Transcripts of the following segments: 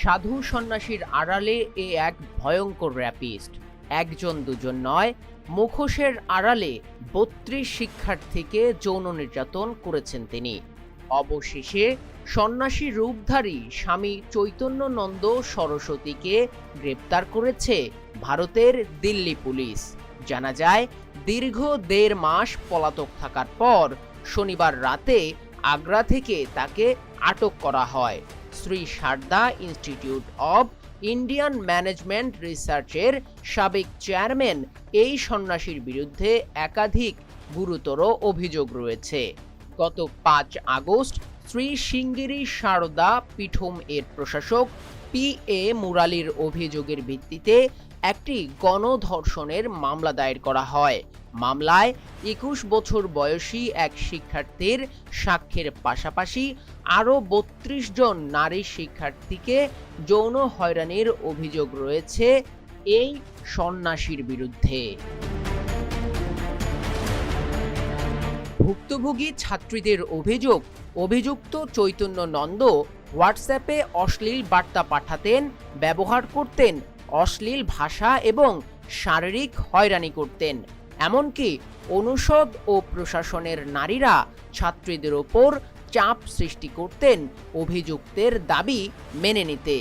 সাধু সন্ন্যাসীর আড়ালে এ এক ভয়ঙ্কর র্যাপিস্ট একজন দুজন নয়, মুখোশের আড়ালে বত্রিশ শিক্ষার্থীকে যৌন নির্যাতন করেছেন তিনি। অবশেষে সন্ন্যাসী রূপধারী স্বামী চৈতন্যনন্দ সরস্বতীকে গ্রেপ্তার করেছে ভারতের দিল্লি পুলিশ। জানা যায়, দীর্ঘ দেড় মাস পলাতক থাকার পর শনিবার রাতে আগ্রা থেকে তাকে আটক করা হয়। Shri Sarada institute of Indian management রিসার্চের সাবেক চেয়ারম্যান, এই সন্ন্যাসীর বিরুদ্ধে একাধিক গুরুতর অভিযোগ রয়েছে। গত পাঁচ আগস্ট শ্রী সিঙ্গিরি সারদা পীঠম এর প্রশাসক পি এ মুরালির অভিযোগের ভিত্তিতে একটি গণধর্ষণের মামলা দায়ের করা হয়। মামলায় একুশ বছর বয়সী এক শিক্ষার্থীর সাক্ষ্যের পাশাপাশি আরও বত্রিশ জন নারী শিক্ষার্থীকে যৌন হয়রানির অভিযোগ রয়েছে এই সন্ন্যাসীর বিরুদ্ধে। ভুক্তভোগী ছাত্রীদের অভিযোগ। অভিযুক্ত চৈতন্য নন্দ হোয়াটসঅ্যাপে অশ্লীল বার্তা পাঠাতেন, ব্যবহার করতেন, অশ্লীল ভাষা এবং শারীরিক হয়রানি করতেন। এমনকি অনুষদ ও প্রশাসনের নারীরা ছাত্রীদের ওপর চাপ সৃষ্টি করতেন অভিযুক্তের দাবি মেনে নিতে।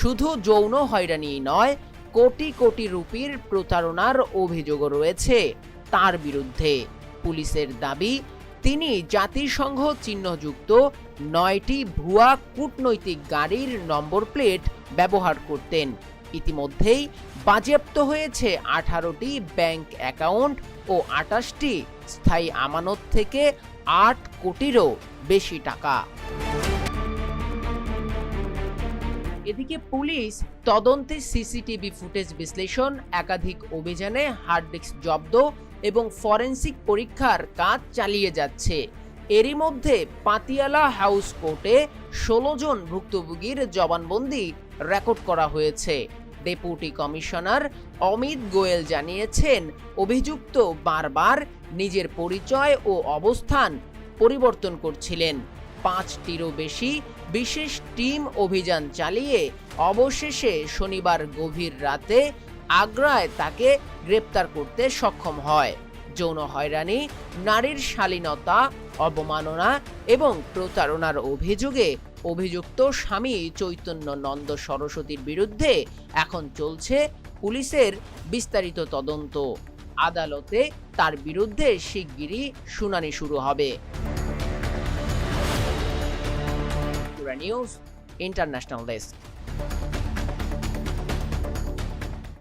শুধু যৌন হয়রানি নয়, কোটি কোটি রুপির প্রতারণার অভিযোগও রয়েছে তার বিরুদ্ধে। পুলিশের দাবি, তিনি জাতিসংঘ চিহ্নযুক্ত নয়টি ভুয়া কূটনৈতিক গাড়ির নম্বর প্লেট ব্যবহার করতেন। ইতিমধ্যেই বাজেয়াপ্ত হয়েছে আঠারোটি ব্যাংক অ্যাকাউন্ট ও আটাশটি স্থায়ী আমানত থেকে আট কোটিরও বেশি টাকা। এদিকে পুলিশ তদন্তে সিসিটিভি ফুটেজ বিশ্লেষণ, একাধিক অভিযানে হার্ড ডিস্ক জব্দ এবং ফরেন্সিক পরীক্ষার কাজ চালিয়ে যাচ্ছে। এরই মধ্যে পাতিয়ালা হাউস কোর্টে ষোলো জন ভুক্তভোগীর জবানবন্দি রেকর্ড করা হয়েছে। ডেপুটি কমিশনার অমিত গোয়েল জানিয়েছেন, অভিযুক্ত বারবার নিজের পরিচয় ও অবস্থান পরিবর্তন করছিলেন। পাঁচটিরও বেশি বিশেষ টিম অভিযান চালিয়ে অবশেষে শনিবার গভীর রাতে আগ্রায় তাকে গ্রেপ্তার করতে সক্ষম হয়। যৌন হয়রানি, নারীর শালীনতা, অবমাননা এবং প্রতারণার অভিযোগে অভিযুক্ত স্বামী চৈতন্য নন্দ সরস্বতীর বিরুদ্ধে এখন চলছে পুলিশের বিস্তারিত তদন্ত। আদালতে তার বিরুদ্ধে শিগগিরই শুনানি শুরু হবে। News international desk.